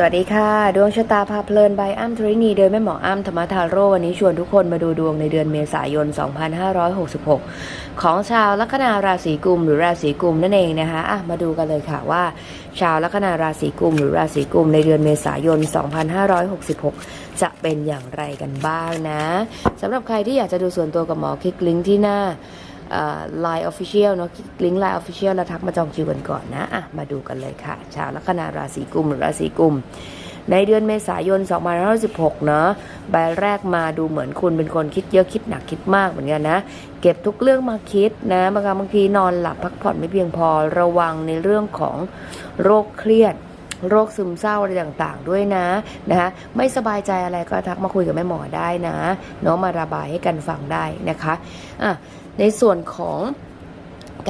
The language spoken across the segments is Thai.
สวัสดีค่ะ ดวงชะตาพาเพลินใบอ้ำทรินีโดยแม่หมออ้ำธรรมทาโร่วันนี้ชวนทุกคนมาดูดวงในเดือนเมษายน 2566 ของชาวลัคนาราศีกุมหรือราศีกุมนั่นเองนะคะอะมาดูกันเลยค่ะว่า ชาวลัคนาราศีกุมหรือราศีกุมในเดือนเมษายน 2566 จะเป็นอย่างไรกันบ้างนะสำหรับใครที่อยากจะดูส่วนตัวกับหมอคลิกลิงก์ที่หน้า ไลน์ออฟฟิเชียลเนาะลิงก์ไลน์ออฟฟิเชียลแล้วทักมาจองคิวกันก่อนนะอะมาดูกันเลยค่ะ ชาวลัคนาราศีกุมหรือราศีกุมในเดือนเมษายน 2516 เนาะใบแรกมาดูเหมือนคุณเป็นคนคิดเยอะคิดหนักคิดมากเหมือนกันนะ เก็บทุกเรื่องมาคิดนะ บางครั้งบางทีนอนหลับพักผ่อนไม่เพียงพอระวังในเรื่องของโรคเครียด โรคซึมเศร้าอะไรต่างๆ ด้วยนะนะคะไม่สบายใจอะไรก็ทักมาคุยกับแม่หมอได้นะเนาะมาระบายให้กันฟังได้นะคะอะ ในส่วนของ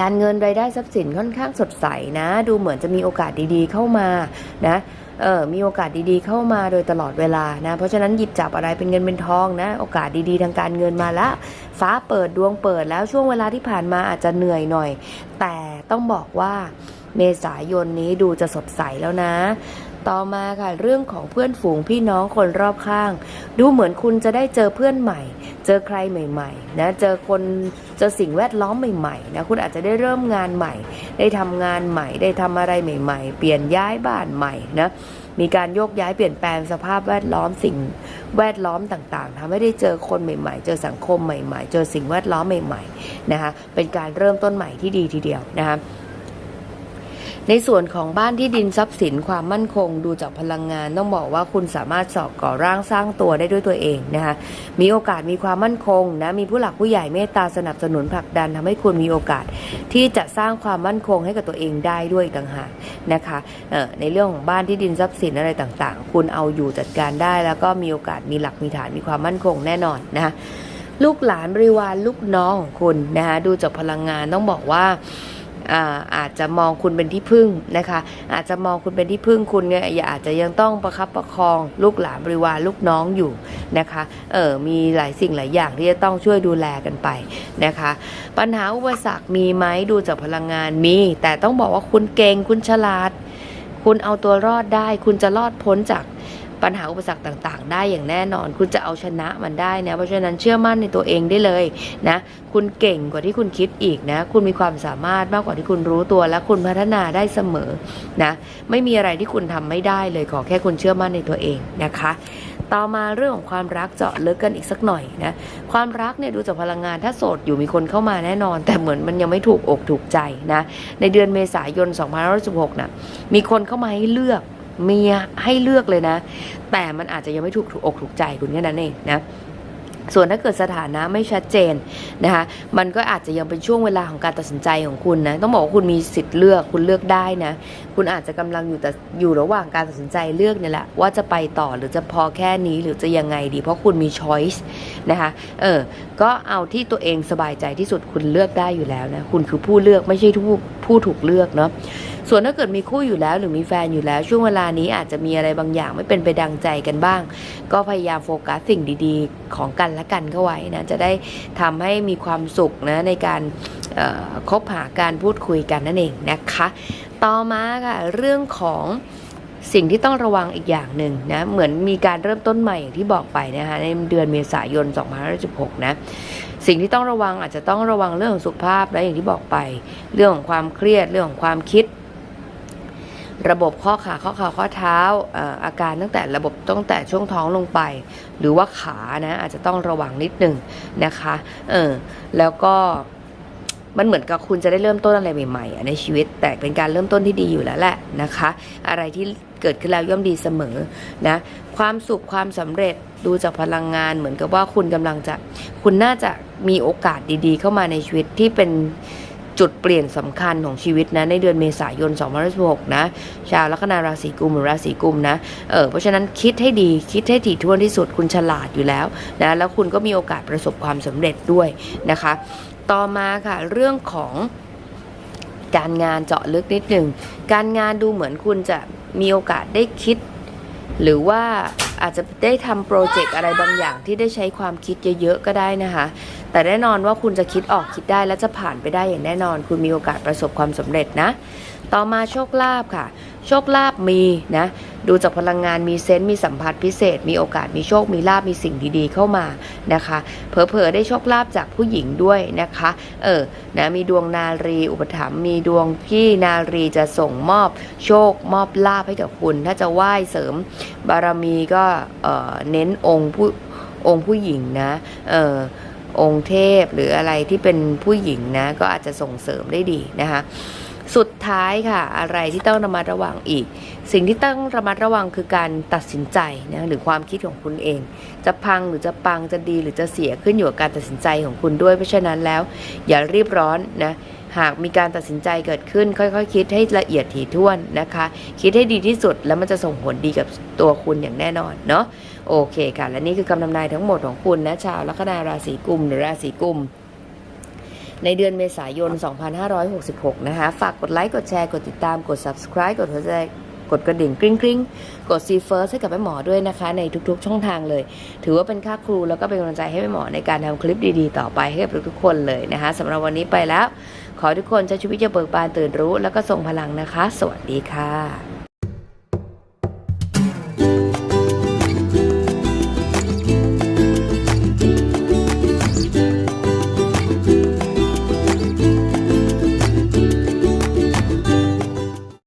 การเงินรายได้ทรัพย์สินค่อนข้างสดใสนะ ดูเหมือนจะมีโอกาสดีๆเข้ามานะเออมีโอกาสดีๆเข้ามาโดยตลอดเวลานะ เพราะฉะนั้นหยิบจับอะไรเป็นเงินเป็นทองนะ โอกาสดีๆทางการเงินมาละ ฟ้าเปิดดวงเปิดแล้วช่วงเวลาที่ผ่านมาอาจจะเหนื่อยหน่อย แต่ต้องบอกว่าเมษายนนี้ดูจะสดใสแล้วนะ ต่อมาค่ะเรื่องของเพื่อนฝูงพี่น้องคนรอบข้าง ดูเหมือนคุณจะได้เจอเพื่อนใหม่ เจอใครใหม่ๆนะเจอคนเจอสิ่งแวดล้อมใหม่ๆนะคุณอาจจะได้เริ่มงานใหม่ ได้ทำงานใหม่ ได้ทำอะไรใหม่ ๆ เปลี่ยนย้ายบ้านใหม่นะมีการโยกย้ายเปลี่ยนแปลงสภาพแวดล้อมสิ่งแวดล้อมต่างๆทำให้ได้เจอคนใหม่ ๆ เจอสังคมใหม่ ๆ เจอสิ่งแวดล้อมใหม่ๆนะคะเป็นการเริ่มต้นใหม่ที่ดีทีเดียวนะคะ ในส่วนของบ้านที่ดินทรัพย์สินความมั่นคงดูจากพลังงานต้องบอกว่าคุณสามารถสอบก่อร่างสร้างตัวได้ด้วยตัวเองนะคะมีโอกาสมีความมั่นคงนะมีผู้หลักผู้ใหญ่เมตตาสนับสนุนผลักดันทำให้คุณมีโอกาส ที่จะสร้างความมั่นคงให้กับตัวเองได้ด้วยต่างหากนะคะในเรื่องของบ้านที่ดินทรัพย์สินอะไรต่างๆ คุณเอาอยู่จัดการได้ แล้วก็มีโอกาสมีหลักมีฐานมีความมั่นคงแน่นอนนะคะลูกหลานบริวารลูกน้องของคุณนะคะดูจากพลังงานต้องบอกว่า อาอาจจะมองคุณเป็นที่พึ่งนะคะ อาจจะมองคุณเป็นที่พึ่งคุณเนี่ยอย่าอาจจะยังต้องประคับประคองลูกหลานบริวารลูกน้องอยู่นะคะเออมีหลายสิ่งหลายอย่างที่จะต้องช่วยดูแลกันไปนะคะ ปัญหาอุปสรรคมีไหมดูจากพลังงานมี แต่ต้องบอกว่าคุณเก่งคุณฉลาด คุณเอาตัวรอดได้ คุณจะรอดพ้นจาก ปัญหาอุปสรรคต่างๆ ได้อย่างแน่นอน คุณจะเอาชนะมันได้นะเพราะฉะนั้นเชื่อมั่นในตัวเองได้เลยนะคุณเก่งกว่าที่คุณคิดอีกนะ คุณมีความสามารถมากกว่าที่คุณรู้ตัว และคุณพัฒนาได้เสมอนะไม่มีอะไรที่คุณทำไม่ได้เลยขอแค่คุณเชื่อมั่นในตัวเองนะคะ ต่อมาเรื่องของความรักเจาะลึกกันอีกสักหน่อยนะความรักเนี่ยดูจากพลังงานถ้าโสดอยู่มีคนเข้ามาแน่นอน แต่เหมือนมันยังไม่ถูกอกถูกใจนะในเดือนเมษายน 2516นะมีคนเข้ามาให้เลือก มีให้เลือกเลยนะ แต่มันอาจจะยังไม่ถูกถูกอกถูกใจคุณแค่นั้นเองนะส่วนถ้าเกิดสถานะไม่ชัดเจนนะคะมันก็อาจจะยังเป็นช่วงเวลาของการตัดสินใจของคุณนะต้องบอกว่าคุณมีสิทธิ์เลือกคุณเลือกได้นะคุณอาจจะกำลังอยู่แต่อยู่ระหว่างการตัดสินใจเลือกเนี่ยแหละว่าจะไปต่อหรือจะพอแค่นี้หรือจะยังไงดี เพราะคุณมี choice นะคะเออก็เอาที่ตัวเองสบายใจที่สุดคุณเลือกได้อยู่แล้วนะคุณคือผู้เลือกไม่ใช่ผู้ผู้ถูกเลือกเนาะ ส่วนถ้าเกิดมีคู่อยู่แล้ว หรือมีแฟนอยู่แล้ว ช่วงเวลานี้อาจจะมีอะไรบางอย่างไม่เป็นไปดังใจกันบ้าง ก็พยายามโฟกัสสิ่งดีๆ ของกันและกันเข้าไว้นะจะได้ทำให้มีความสุขนะในการคบหาการพูดคุยกันนั่นเองนะคะ ต่อมาค่ะเรื่องของสิ่งที่ต้องระวังอีกอย่างหนึ่งนะเหมือนมีการเริ่มต้นใหม่อย่างที่บอกไปนะคะในเดือนเมษายน 2516 นะสิ่งที่ต้องระวังอาจจะต้องระวังเรื่องของสุขภาพและอย่างที่บอกไป เรื่องของความเครียดเรื่องของความคิด ระบบข้อขาข้อเข่าข้อเท้าอาการตั้งแต่ระบบตั้งแต่ช่วงท้องลงไป หรือว่าขานะอาจจะต้องระวังนิดหนึ่งนะคะเออแล้วก็มันเหมือนกับคุณจะได้เริ่มต้นอะไรใหม่ๆในชีวิต แต่เป็นการเริ่มต้นที่ดีอยู่แล้วแหละนะคะ อะไรที่เกิดขึ้นแล้วย่อมดีเสมอนะความสุขความสำเร็จดูจากพลังงานเหมือนกับว่าคุณกำลังจะ คุณน่าจะมีโอกาสดีๆ เข้ามาในชีวิตที่เป็น จุดเปลี่ยนสำคัญของชีวิตนะในเดือนเมษายน2516นะชาวลัคนาราศีกุมหรือราศีกุมนะเออเพราะฉะนั้นคิดให้ดีคิดให้ถี่ถ้วนที่สุดคุณฉลาดอยู่แล้วนะแล้วคุณก็มีโอกาสประสบความสำเร็จด้วยนะคะ ต่อมาค่ะเรื่องของการงานเจาะลึกนิดหนึ่งการงานดูเหมือนคุณจะมีโอกาสได้คิด หรือว่าอาจจะได้ทำโปรเจกต์อะไรบางอย่างที่ได้ใช้ความคิดเยอะๆก็ได้นะคะ แต่แน่นอนว่าคุณจะคิดออกคิดได้และจะผ่านไปได้อย่างแน่นอน คุณมีโอกาสประสบความสำเร็จนะ ต่อมาโชคลาภค่ะ โชคลาภมีนะดูจากพลังงานมีเซนต์มีสัมผัสพิเศษ มีโอกาสมีโชคมีลาบมีสิ่งดีๆเข้ามานะคะเผลอๆได้โชคลาภจากผู้หญิงด้วยนะคะเออนะมีดวงนารีอุปถัมภ์มีดวงที่นารีจะส่งมอบโชคมอบลาภให้กับคุณ ถ้าจะไหว้เสริมบารมีก็เออเน้นองค์ผู้องค์ผู้หญิงนะเออ องค์เทพหรืออะไรที่เป็นผู้หญิงนะ ก็อาจจะส่งเสริมได้ดีนะคะสุดท้ายค่ะ อะไรที่ต้องระมัดระวังอีก สิ่งที่ต้องระมัดระวังคือการตัดสินใจนะหรือความคิดของคุณเอง จะพังหรือจะปังจะดีหรือจะเสียขึ้นอยู่กับการตัดสินใจของคุณด้วยเพราะฉะนั้นแล้ว อย่ารีบร้อนนะหากมีการตัดสินใจเกิดขึ้น ค่อยๆคคิดให้ละเอียดถี่ถ้วนนะคะ คิดให้ดีที่สุดแล้วมันจะส่งผลดีกับตัวคุณอย่างแน่นอนเนาะ โอเคค่ะ และนี่คือคำทำนายทั้งหมดของคุณนะชาวลัคนาราศีกุมหรือราศีกุมในเดือนเมษายน 2566 นะคะ ฝากกดไลค์ กดแชร์ กดติดตาม กด subscribe กดหัวใจ กดกระดิ่งกริ๊งกริ๊งกด see first ให้กับแม่หมอด้วยนะคะ ในทุกๆ ช่องทางเลย ถือว่าเป็นค่าครูแล้วก็เป็นกำลังใจให้แม่หมอในการทำคลิปดีๆ ต่อไปให้กับทุกๆคนเลยนะคะสำหรับวันนี้ไปแล้ว ขอทุกคนใช้ชีวิตอย่าเบิกบานตื่นรู้ แล้วก็ทรงพลังนะคะ สวัสดีค่ะ